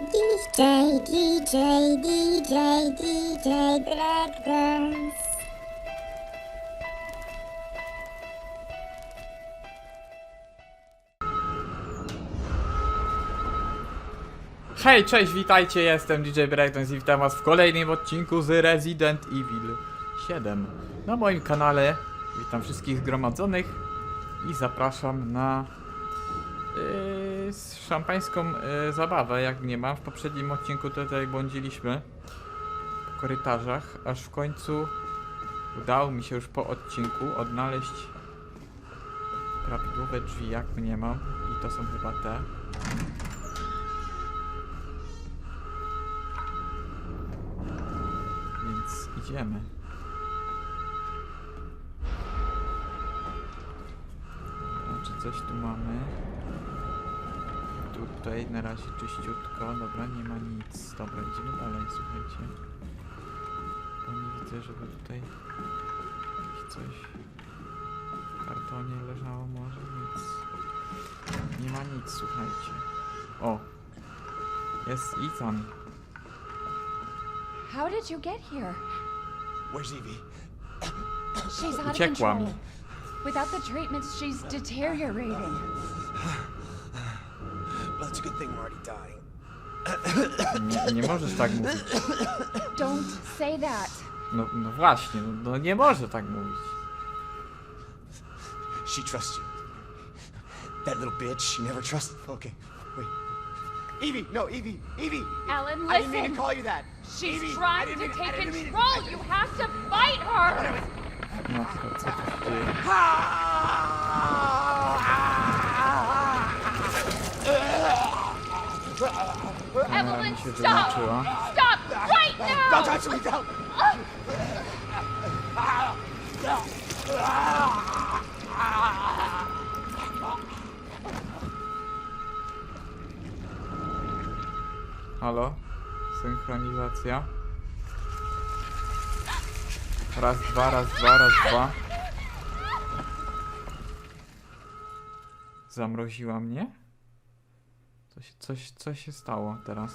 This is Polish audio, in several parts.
DJ, DJ, DJ, DJ Breakdance. Hej, cześć, witajcie, jestem DJ Breakdance i witam was w kolejnym odcinku z Resident Evil 7 na moim kanale. Witam wszystkich zgromadzonych i zapraszam na yy, szampańską yy, zabawę, jak nie mam. W poprzednim odcinku tutaj błądziliśmy po korytarzach, aż w końcu udało mi się już po odcinku odnaleźć prawidłowe drzwi, jak nie mam. I to są chyba te. Więc idziemy. Czy coś tu mamy? Tutaj na razie czyściutko. Dobra, nie ma nic. Dobra, idziemy dalej, słuchajcie. Bo nie widzę, żeby tutaj jakieś coś w kartonie leżało może, nic. Nie ma nic, słuchajcie. O! Jest Ethan. How did you get here? Where's Evie? She's out of control. Without the treatments, she's deteriorating. Well, it's a good thing we're already dying. Nie, nie możesz tak mówić. Don't say that. No, no właśnie, no, no nie może tak mówić. She trusts you. That little bitch, she never trusted. Okay, wait. Evie, no, Evie, Evie. Alan, I didn't mean listen. to call you that. She's Evie, I trying didn't to mean- I take didn't mean- control. You have to fight her. No co, co tu się dzieje? Kamera Evelyn, się stop. wyłączyła. Stop right Don't now. touch me, don't. Halo? Synchronizacja. Raz, dwa, raz, dwa, raz, dwa. Zamroziła mnie? Coś, coś, co się stało teraz?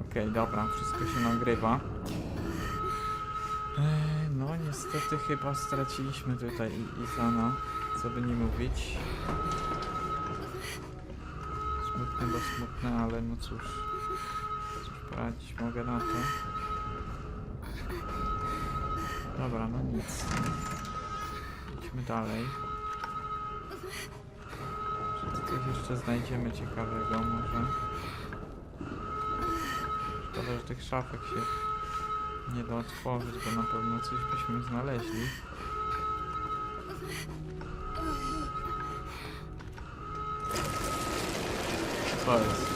Okej, dobra, wszystko się nagrywa. Ej, No niestety chyba straciliśmy tutaj Izana, co by nie mówić. Smutne, bo smutne, ale no cóż. Cóż poradzić mogę na to. Dobra, no nic. Idźmy dalej. Czy coś jeszcze znajdziemy ciekawego może? Szkoda, że tych szafek się nie da otworzyć, bo na pewno coś byśmy znaleźli. Co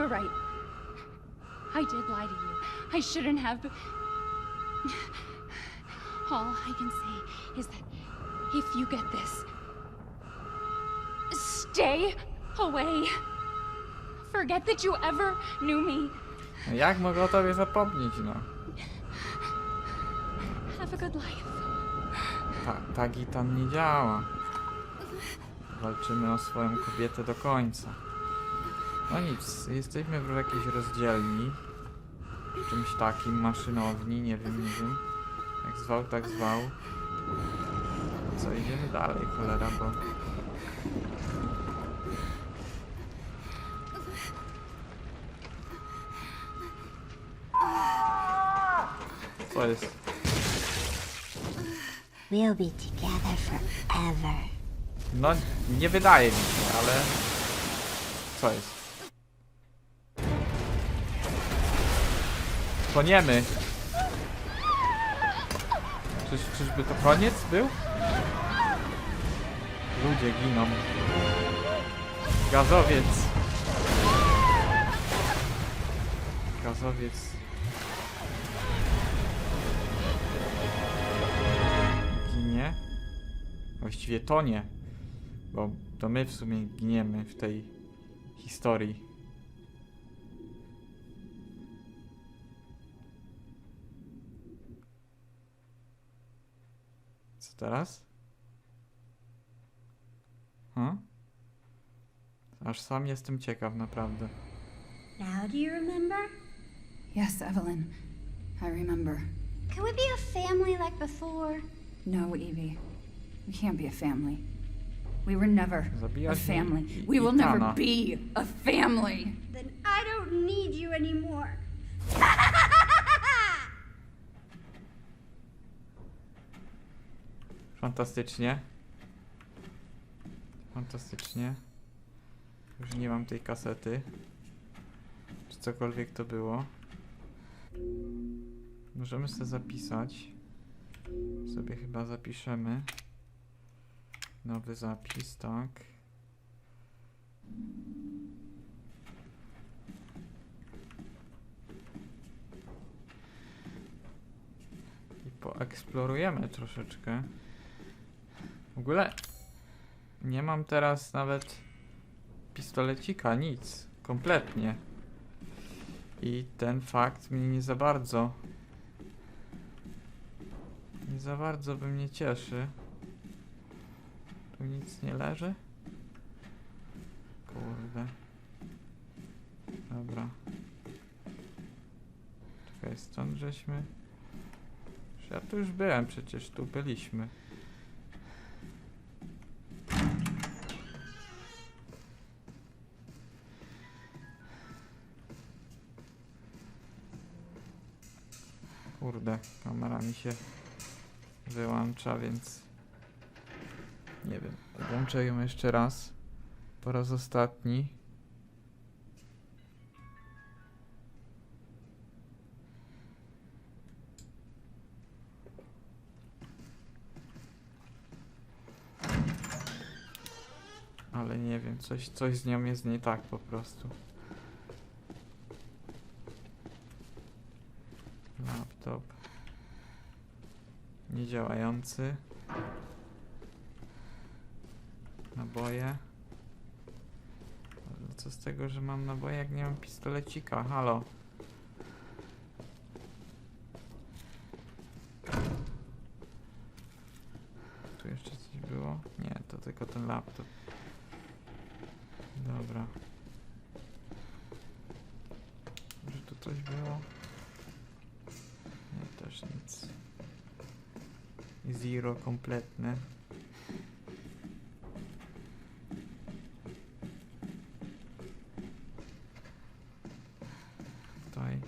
were right. I did lie to you. I shouldn't have. But all I can say is that if you get this, stay away. Forget that you ever knew me. Jak mogę o tobie zapomnieć, no? Have a good life. Ta, ta gitan nie działa. Walczymy o swoją kobietę do końca. No nic, jesteśmy w jakiejś rozdzielni. Czymś takim, maszynowni, nie wiem, nie wiem. Jak zwał, tak zwał. Co, idziemy dalej, cholera, bo... Co jest? We'll be together forever. No, nie wydaje mi się, ale... Co jest? Toniemy. Czyż, czyżby to koniec był? Ludzie giną. Gazowiec. Gazowiec. Ginie. Właściwie tonie. Bo to my w sumie giniemy w tej historii. Teraz? Hm? Aż sam jestem ciekaw, naprawdę. Now do you remember? Yes, Evelyn. I remember. Can we be a family like before? No, Evie. We can't be a family. We were never a family. i- We i will never be a family. Then I don't need you anymore. Fantastycznie. Fantastycznie. Już nie mam tej kasety. Czy cokolwiek to było. Możemy sobie zapisać. Sobie chyba zapiszemy. Nowy zapis, tak. I poeksplorujemy troszeczkę. Ogóle nie mam teraz nawet pistolecika, nic, kompletnie. I ten fakt mnie nie za bardzo, nie za bardzo by mnie cieszy. Tu nic nie leży? Kurde. Dobra. Czekaj, stąd żeśmy... Ja tu już byłem, przecież tu byliśmy. Kurde, kamera mi się wyłącza, więc nie wiem. Włączę ją jeszcze raz. Po raz ostatni. Ale nie wiem, coś, coś z nią jest nie tak po prostu. Laptop. Niedziałający. Naboje. Co z tego, że mam naboje, jak nie mam pistolecika? Halo. Tu jeszcze coś było? Nie, to tylko ten laptop. Dobra. Może tu coś było? Nie, też nic. Zero kompletne. Tutaj.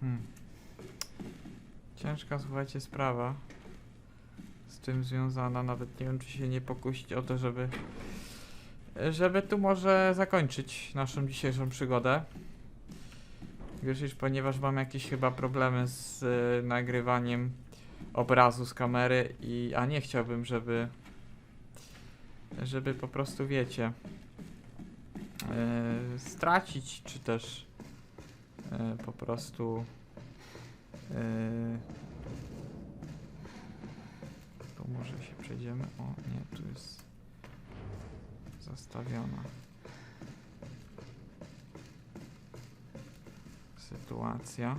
Hmm. Ciężka, słuchajcie, sprawa tym związana. Nawet nie wiem, czy się nie pokusić o to, żeby żeby tu może zakończyć naszą dzisiejszą przygodę. Wiesz, ponieważ mam jakieś chyba problemy z y, nagrywaniem obrazu z kamery i a nie chciałbym, żeby żeby po prostu wiecie y, stracić czy też y, po prostu y, może się przejdziemy. O nie, tu jest zastawiona sytuacja.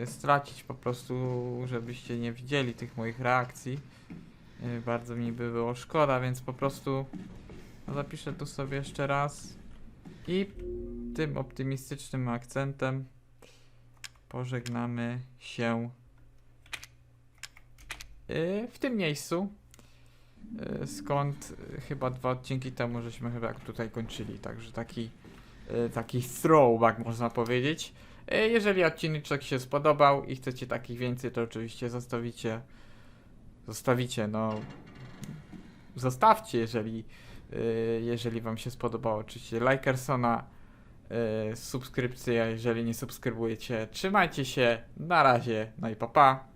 Yy, stracić po prostu, żebyście nie widzieli tych moich reakcji. Yy, bardzo mi by było szkoda, więc po prostu zapiszę tu sobie jeszcze raz i tym optymistycznym akcentem pożegnamy się w tym miejscu. e, skąd e, chyba dwa odcinki temu żeśmy chyba tutaj kończyli, także taki taki throwback można powiedzieć. Jeżeli odcinek się spodobał i chcecie takich więcej, to oczywiście zostawicie zostawicie, no zostawcie, jeżeli y, jeżeli wam się spodobało, oczywiście lajkersona, y, subskrypcja, jeżeli nie subskrybujecie. Trzymajcie się, na razie, no i pa pa.